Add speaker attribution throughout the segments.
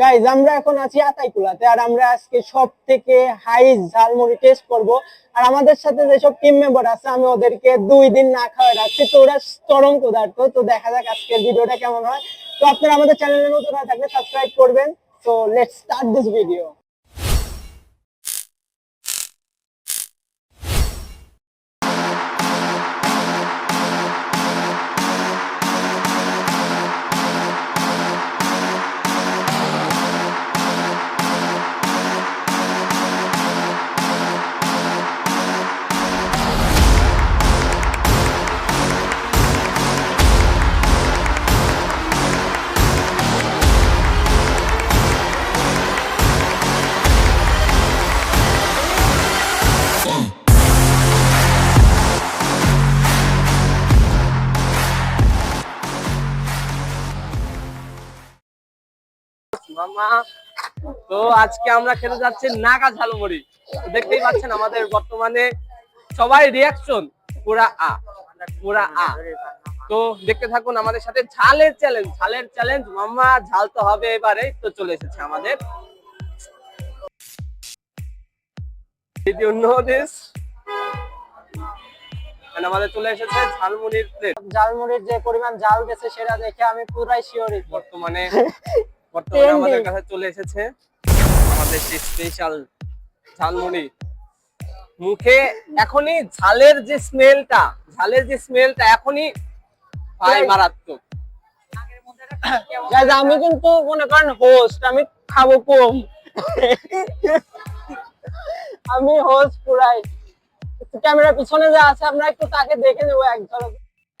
Speaker 1: Guys আমরা এখন আছি আতাইকুলাতে আর আমরা আজকে সব থেকে হাই ঝালমুড়ি টেস্ট করব। আর আমাদের সাথে যেসব টিম মেম্বার আছে, আমি ওদেরকে দুই দিন না খাওয়াই রাখছি। তো ওরা চরম পদার্থ তো দেখা যাক আজকের ভিডিওটা কেমন হয়। তো আপনারা আমাদের চ্যানেলের মতো না থাকলে সাবস্ক্রাইব করবেন। তো লেটস স্টার্ট দিস ভিডিও
Speaker 2: মামা তো আজকে আমরা খেতে যাচ্ছি নাগা ঝালমুড়ি। দেখতেই পাচ্ছেন আমাদের বর্তমানে সবাই রিয়াকশন পুরা আ। পুরা আ। তো দেখতে থাকুন আমাদের সাথে ঝালের চ্যালেঞ্জ ঝালের চ্যালেঞ্জ মামা ঝাল তো হবে এবারে তো চলে এসেছে আমাদের। Did you know this? আমাদের চলে এসেছে ঝালমুড়ির প্লেট
Speaker 1: ঝালমুড়ির যে পরিমাণ ঝাল গেছে সেটা দেখে আমি পুরাই শিওরিত
Speaker 2: বর্তমানে বর্তমানে আমাদের কাছে চলে এসেছে আমাদের সেই স্পেশাল ঝালমুড়ি। মুখে এখনই ঝালের যে স্মেলটা ঝালের যে স্মেলটা এখনই ভাই মারাত্মক
Speaker 1: আমি কিন্তু মনে করেন হোস্ট আমি খাব কম। আমি হোস্ট পুরাই। ক্যামেরার পিছনে যা আছে আমরা একটু তাকে দেখে নেব এক ঝলক।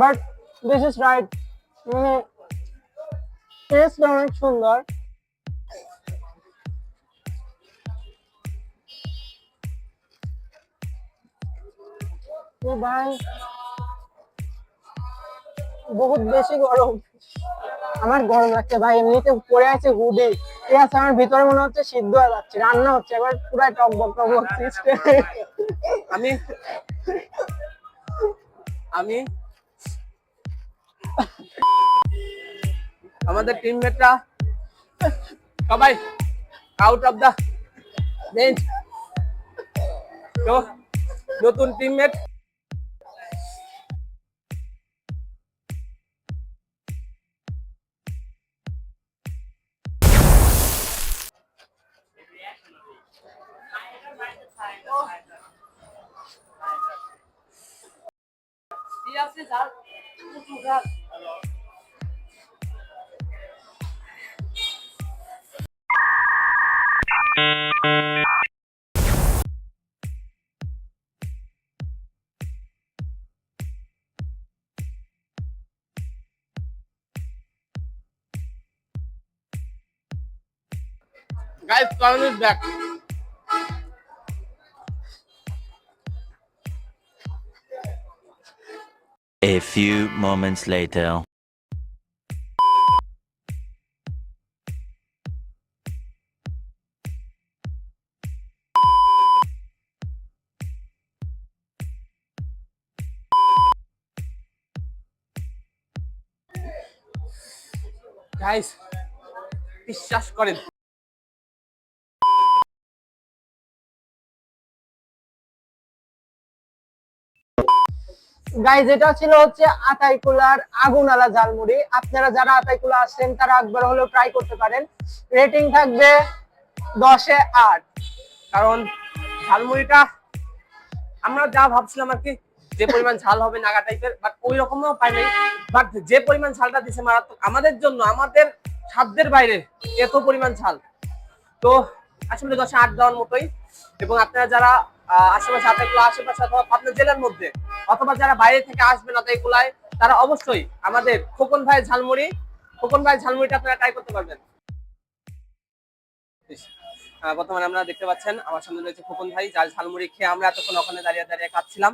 Speaker 1: বাট দিস ইজ রাইট মানে টেস্ট অনেক সুন্দর। ভাই বহুত বেশি গরম। আমার গরম লাগছে ভাই, এমনিতে পড়ে আছে হুডি। ঠিক আছে, আমার ভিতরে মনে হচ্ছে সিদ্ধ হয়ে যাচ্ছে, রান্না হচ্ছে, এবার পুরাই টকবক টকবক সিস্টেম।
Speaker 2: আমি আমি আমাদের টিমমেটরা সবাই আউট অফ দা বেঞ্চ তো নতুন teammate hace dar un lugar. Guys, Colin is back.
Speaker 3: A few moments later.
Speaker 2: Guys বিশ্বাস করেন
Speaker 1: Guys এটা ছিল হচ্ছে আতাইকুলার আগুনালা ঝালমুড়ি। আপনারা যারা আতাইকুলা আসছেন, তারা একবার হলেও ট্রাই করতে পারেন। রেটিং থাকবে দশে আট।
Speaker 2: কারণ ঝালমুড়িটা আমরা যা ভাবছিলাম আর কি, যে পরিমাণ ঝাল হবে নাগা টাইপের বাট ওই রকমও পাই নাই। বাট যে পরিমাণ ঝালটা দিছে মারাত্মক, আমাদের জন্য, আমাদের সাধ্যের বাইরে এত পরিমাণ ঝাল। তো আসলে দশে আট দেওয়ার মতোই। এবং আপনারা যারা আশেপাশে আতাইকুলা আশেপাশে অথবা পাবনা জেলার মধ্যে অথবা যারা বাইরে থেকে আসবেন আতাইকুলায় তারা অবশ্যই আমাদের খোকন ভাই ঝালমুড়ি খোকন ভাই ঝালমুড়িটা আপনারা ট্রাই করতে পারবেন। বর্তমানে আমরা দেখতে পাচ্ছেন আমার সামনে রয়েছে খোকন ভাই যার ঝালমুড়ি খেয়ে আমরা এতক্ষণ ওখানে দাঁড়িয়ে দাঁড়িয়ে কাঁদছিলাম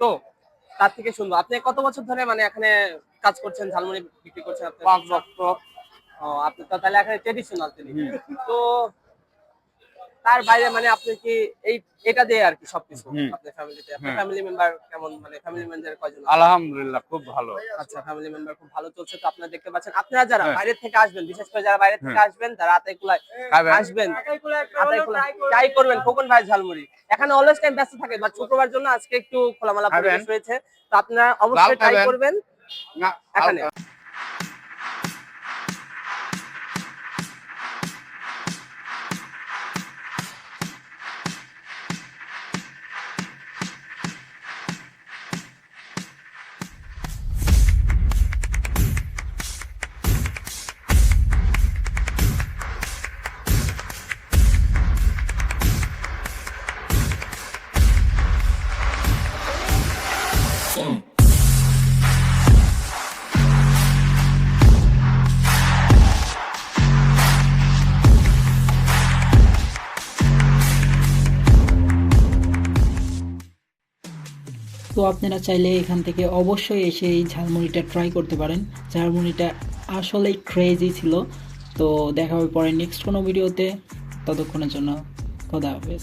Speaker 2: তো তার থেকে শুনব আপনি কত বছর ধরে মানে এখানে কাজ করছেন ঝালমুড়ি বিক্রি করছেন আপনি
Speaker 4: পাঁচ বছর।
Speaker 2: ও আপনি তো তাহলে এখানে ট্রেডিশনাল তিনি তো তার বাইরে মানে আপনি কি এই এটা দিয়ে আর কি সবকিছু। আপনার ফ্যামিলিতে আপনার। ফ্যামিলি মেম্বার কেমন মানে ফ্যামিলি মেম্বার কয়জন?
Speaker 4: আলহামদুলিল্লাহ খুব ভালো
Speaker 2: আচ্ছা ফ্যামিলি মেম্বার খুব ভালো চলছে তো আপনারা দেখতে পাচ্ছেন আপনারা যারা
Speaker 4: হ্যাঁ।
Speaker 2: বাইরে থেকে আসবেন বিশেষ করে যারা বাইরে থেকে। আসবেন তারা আতাইকুলায়? আসবেন ট্রাই করবেন খোকন ভাই ঝালমুড়ি এখানে অলওয়েজ টাইম ব্যস্ত থাকে বাট শুক্রবার জন্য আজকে একটু খোলামেলা? পরিবেশ রয়েছে তো আপনারা অবশ্যই ট্রাই করবেন
Speaker 4: না,
Speaker 2: এখানে
Speaker 5: তো আপনারা চাইলে এখান থেকে অবশ্যই এসে এই ঝালমুড়িটা ট্রাই করতে পারেন। ঝালমুড়িটা আসলেই ক্রেজি ছিল। তো দেখা হবে পরে নেক্সট কোনো ভিডিওতে ততক্ষণের জন্য খোদা হাফেজ।